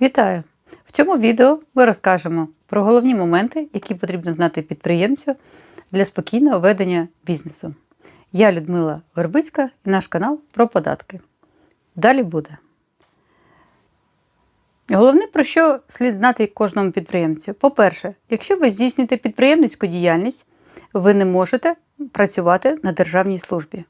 Вітаю! В цьому відео ми розкажемо про головні моменти, які потрібно знати підприємцю для спокійного ведення бізнесу. Я Людмила Вербицька і наш канал про податки. Далі буде. Головне, про що слід знати кожному підприємцю. По-перше, якщо ви здійснюєте підприємницьку діяльність, ви не можете працювати на державній службі.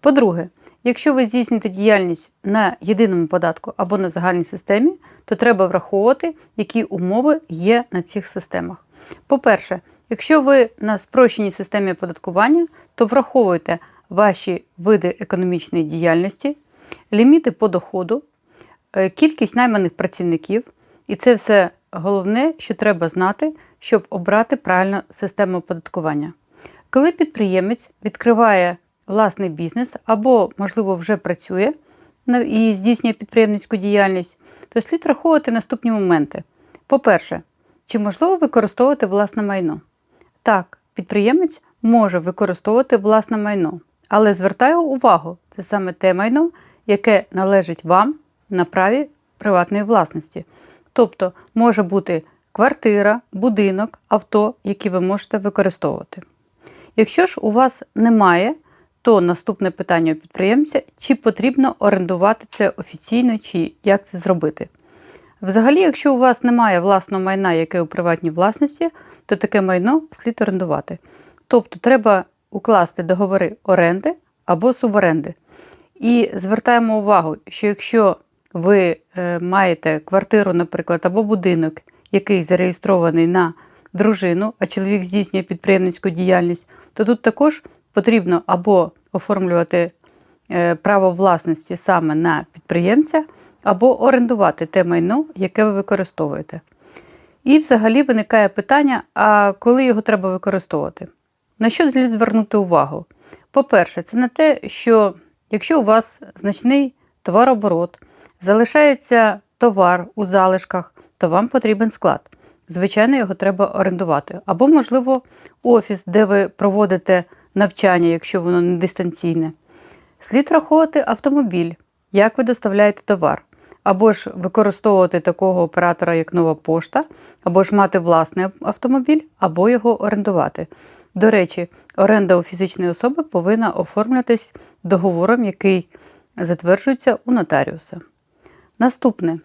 По-друге, якщо ви здійснюєте діяльність на єдиному податку або на загальній системі, то треба враховувати, які умови є на цих системах. По-перше, якщо ви на спрощеній системі оподаткування, то враховуйте ваші види економічної діяльності, ліміти по доходу, е, кількість найманих працівників, і це все головне, що треба знати, щоб обрати правильну систему оподаткування. Коли підприємець відкриває власний бізнес або, можливо, вже працює і здійснює підприємницьку діяльність, то слід враховувати наступні моменти. По-перше, чи можливо використовувати власне майно? Так, підприємець може використовувати власне майно, але звертаю увагу, це саме те майно, яке належить вам на праві приватної власності. Тобто може бути квартира, будинок, авто, які ви можете використовувати. Якщо ж у вас немає, то наступне питання у підприємця, чи потрібно орендувати це офіційно, чи як це зробити. Взагалі, якщо у вас немає власного майна, яке у приватній власності, то таке майно слід орендувати. Тобто треба укласти договори оренди або суборенди. І звертаємо увагу, що якщо ви е, маєте квартиру, наприклад, або будинок, який зареєстрований на дружину, а чоловік здійснює підприємницьку діяльність, то тут також потрібно або оформлювати е, право власності саме на підприємця, або орендувати те майно, яке ви використовуєте. І взагалі виникає питання: а коли його треба використовувати? На що слід звернути увагу? По-перше, це на те, що якщо у вас значний товарооборот, залишається товар у залишках, то вам потрібен склад. Звичайно, його треба орендувати. Або, можливо, офіс, де ви проводите навчання, якщо воно не дистанційне. Слід рахувати автомобіль, як ви доставляєте товар, або ж використовувати такого оператора, як нова пошта, або ж мати власний автомобіль, або його орендувати. До речі, оренда у фізичної особи повинна оформлюватись договором, який затверджується у нотаріуса. Наступне.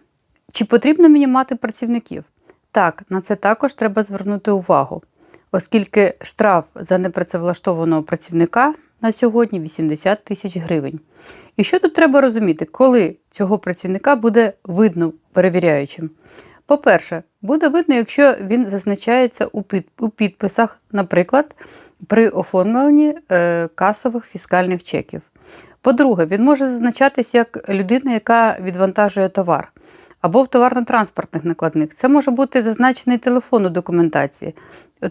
Чи потрібно мені мати працівників? Так, на це також треба звернути увагу оскільки штраф за непрацевлаштованого працівника на сьогодні 80 тисяч гривень. І що тут треба розуміти, коли цього працівника буде видно перевіряючим? По-перше, буде видно, якщо він зазначається у підписах, наприклад, при оформленні е, касових фіскальних чеків. По-друге, він може зазначатись як людина, яка відвантажує товар, або в товарно-транспортних накладних. Це може бути зазначений телефон у документації.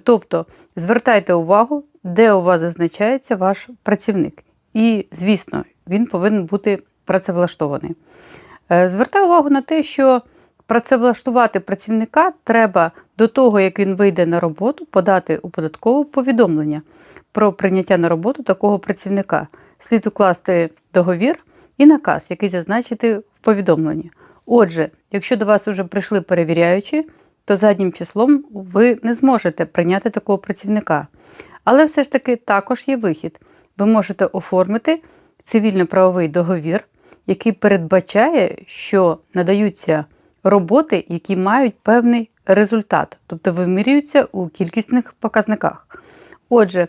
Тобто звертайте увагу, де у вас зазначається ваш працівник. І, звісно, він повинен бути працевлаштований. Е, звертаю увагу на те, що працевлаштувати працівника треба до того, як він вийде на роботу, подати у податкове повідомлення про прийняття на роботу такого працівника. Слід укласти договір і наказ, який зазначити в повідомленні. Отже, якщо до вас вже прийшли перевіряючі, то заднім числом ви не зможете прийняти такого працівника. Але все ж таки також є вихід. Ви можете оформити цивільно-правовий договір, який передбачає, що надаються роботи, які мають певний результат, тобто вимірюються у кількісних показниках. Отже,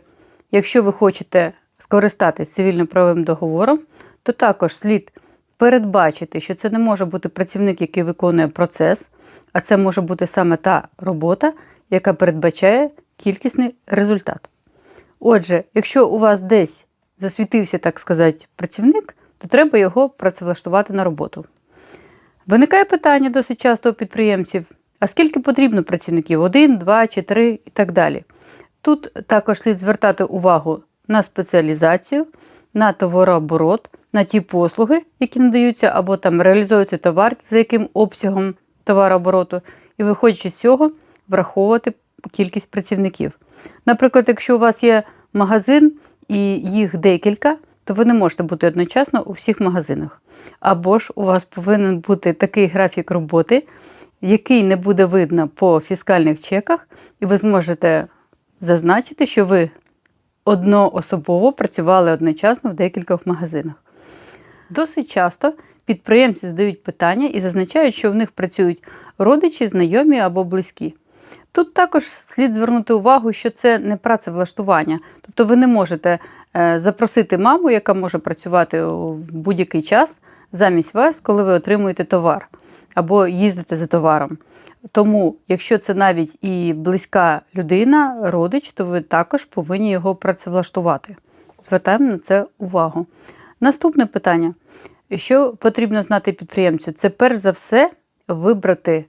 якщо ви хочете скористатись цивільно-правовим договором, то також слід передбачити, що це не може бути працівник, який виконує процес, а це може бути саме та робота, яка передбачає кількісний результат. Отже, якщо у вас десь засвітився, так сказати, працівник, то треба його працевлаштувати на роботу. Виникає питання досить часто у підприємців: а скільки потрібно працівників? Один, два чи три і так далі. Тут також слід звертати увагу на спеціалізацію, на товарооборот, на ті послуги, які надаються, або там реалізується товар, за яким обсягом товарообороту, і, виходячи з цього, враховувати кількість працівників. Наприклад, якщо у вас є магазин і їх декілька, то ви не можете бути одночасно у всіх магазинах. Або ж у вас повинен бути такий графік роботи, який не буде видно по фіскальних чеках, і ви зможете зазначити, що ви одноособово працювали одночасно в декількох магазинах. Досить часто підприємці задають питання і зазначають, що в них працюють родичі, знайомі або близькі. Тут також слід звернути увагу, що це не працевлаштування. Тобто ви не можете е, запросити маму, яка може працювати у будь-який час замість вас, коли ви отримуєте товар або їздите за товаром. Тому, якщо це навіть і близька людина, родич, то ви також повинні його працевлаштувати. Звертаємо на це увагу. Наступне питання: що потрібно знати підприємцю? Це перш за все вибрати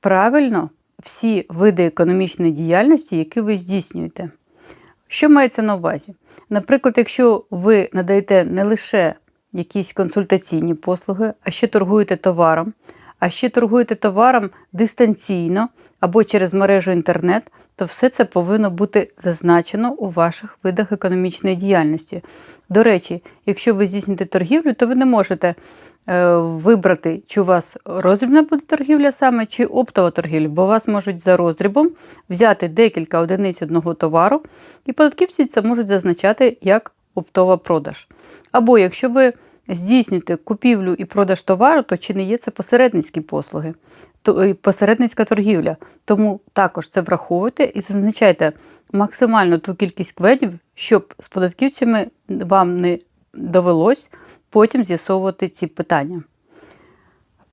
правильно всі види економічної діяльності, які ви здійснюєте. Що мається на увазі? Наприклад, якщо ви надаєте не лише якісь консультаційні послуги, а ще торгуєте товаром, а ще торгуєте товаром дистанційно або через мережу інтернет, то все це повинно бути зазначено у ваших видах економічної діяльності. До речі, якщо ви здійснюєте торгівлю, то ви не можете е, вибрати, чи у вас роздрібна буде торгівля саме, чи оптова торгівля, бо вас можуть за роздрібом взяти декілька одиниць одного товару, і податківці це можуть зазначати як оптова продаж. Або якщо ви здійснюєте купівлю і продаж товару, то чи не є це посередницькі послуги, то посередницька торгівля. Тому також це враховуйте і зазначайте максимально ту кількість кведів, щоб з податківцями вам не довелось потім з'ясовувати ці питання.